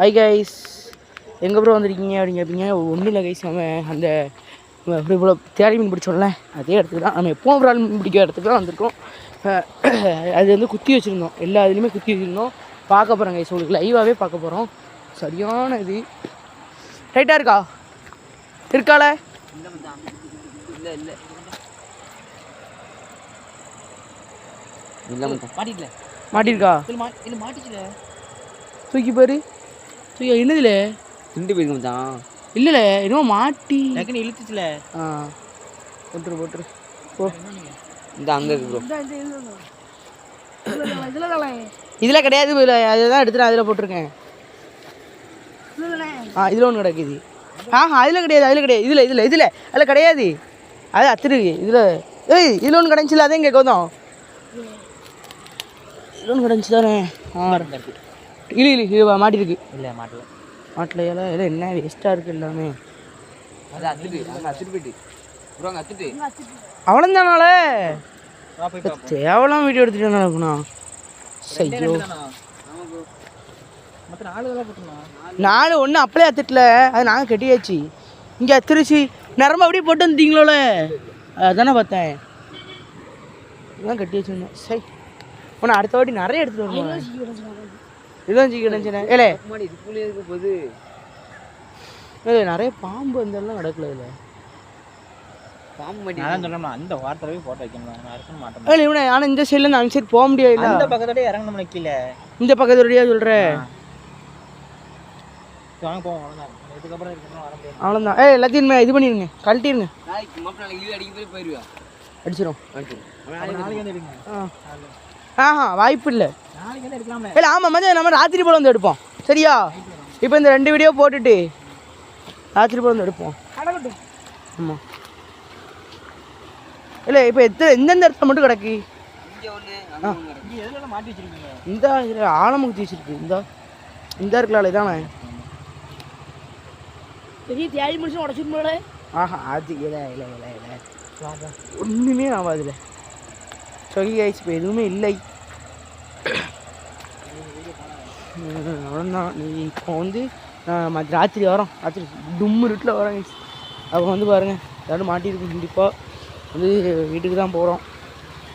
Hi guys எங்கே bro வந்திருக்கீங்க அப்படின்னு கேட்பீங்க ஒன்றும் இல்லை கைஸ் நம்ம அந்த இவ்வளோ தேடி மீன் பிடிச்சோம்ல அதே இடத்துக்கு தான். நம்ம எப்போவும் ஆள் மீன் பிடிக்கிற இடத்துக்கு தான் வந்திருக்கோம். அது வந்து குத்தி வச்சுருந்தோம். எல்லா இதுலேயுமே குத்தி வச்சுருந்தோம். பார்க்க போகிறோம் கைஸ் உங்களுக்கு லைவாகவே பார்க்க போகிறோம் சரியான இது. ரைட்டாக இருக்கா? இருக்கால? இல்லை இல்லை மாட்டிருக்கா தூக்கி பாரு. தூக்கி என்னதுல? துண்டு போயிருக்கு மச்சான். இல்லைல்ல என்னமோ மாட்டி. டக்குன்னு இழுத்துச்சுல. ஆ. போட்டுரு போட்டுரு. ஓ இந்த அங்கே இருக்கு ப்ரோ இதில் கிடையாது இதில். அதுதான் எடுத்துட்டு அதில் போட்டிருக்கேன். ஆ இதில் ஒன்று கிடக்குது. ஆஹா அதில் கிடையாது அதில் கிடையாது. இதில் இதில் இதில். அதில் கிடையாது. அது அத்துருக்கு இதில் ஏய் இதில் ஒன்று கிடந்துச்சுல அதே இங்கே கோதம் இதில். ஒன்று கிடந்துச்சு தானே. ஆ இழு இழு இது மாட்டிருக்கு. இல்லை மாட்டல. மாட்டில் எல்லாம் எல்லாம் என்ன வேஸ்ட்டாக இருக்குது எல்லாமே. அது அத்துட்டு அங்கே அத்துட்டு போயிட்டு. ப்ரோ அங்கே அத்துட்டு. அவ்வளோந்தானால வா போய் பார்ப்போம் தேவலாம் வீடியோ எடுத்துகிட்டு நடக்கணா ஐயோ மற்ற நாலு ஒன்று அப்படியே அத்துட்டல அது நாங்கள் கட்டியாச்சு. இங்கே அத்துருச்சு. நரம்பு அப்படியே போட்டு வந்துட்டீங்களோல அதானே பார்த்தேன். இதுதான் கட்டி வச்சுருந்தேன் சரி உன்னை அடுத்த வாட்டி நிறைய எடுத்துகிட்டு வருவேன் இதுதான் சீக்கிரம் கிடந்துச்சுனே ஏலே. மாடி இதுக்குள்ளே இருக்க போது. ஏலே நிறைய பாம்பு வந்தெல்லாம் நடக்கல இதில். பாம்பு மாட்டி நான் சொன்னோம்னா அந்த வாரத்தில் போய் போட்டோ வைக்கணும் நான் இருக்கணும் மாட்டேன். ஏலே இவனை ஆனால் இந்த சைடில் அந்த சைடு போக முடியாது அந்த பக்கத்தோடய இறங்கணும் கீழே இந்த பக்கத்து வழியாக சொல்கிறேன் அவ்வளோதான் ஏ எல்லாத்தையும் இது பண்ணிடுங்க கழட்டிடுங்க அடிச்சிடும் ஆஹா வாய்ப்பு இல்லை. இல்லை ஆமாம் மச்சான் நம்ம ராத்திரி போல் வந்து எடுப்போம். சரியா? இப்போ இந்த ரெண்டு வீடியோ போட்டுட்டு ராத்திரி போல் வந்து எடுப்போம். ஆமாம் இல்லை இப்போ எத்தனை எந்தெந்த இடத்துல மட்டும் கிடக்கு? இந்த இதில் ஆழம் குத்தி வச்சிருக்கு. இந்த இந்த இருக்கலாம்ல இதானே? பெரிய தேடி முடிச்சு உடச்சிட்டு ஆஹா அது இல்லை இல்லை இல்லை இல்லை. ஒன்றுமே ஆகாதுல சொல்லி ஆயிடுச்சு இப்போ எதுவுமே இல்லை. அவ்வளோதான் நீ இப்போ வந்து நான் ராத்திரி வரோம். ராத்திரி டும்மு இருட்டில் வரோம் அப்போ வந்து பாருங்கள் எல்லோரும் மாட்டியிருக்கு கண்டிப்பாக வந்து வீட்டுக்கு தான் போகிறோம்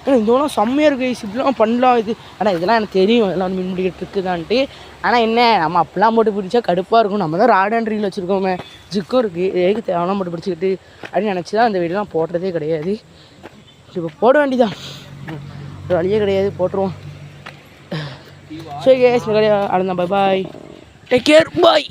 ஏன்னா இதெல்லாம் செம்மையாக இருக்குது ஐஸ் இப்படிலாம் பண்ணலாம் இது. ஆனால் இதெல்லாம் எனக்கு தெரியும். எல்லாம் மீன் பிடிக்கிற ட்ரிக்கு தான்ட்டு ஆனால் என்ன? நம்ம அப்பெல்லாம் போட்டு பிடிச்சா கடுப்பாக இருக்கும். நம்ம தான் ராட் அண்ட் ரீல் வச்சுருக்கோமே. ஜிக்கும் இருக்குது எதுக்கு தேவையான போட்டு பிடிச்சிக்கிட்டு அப்படின்னு நினச்சி தான் அந்த வீடியோலாம் போடுறதே கிடையாது. இப்போ போட வேண்டியதான் ஒரு வழியே கிடையாது. போட்டுருவோம். சரி கேஸ் கிடையாது அவ்வளோதான் bye bye take care bye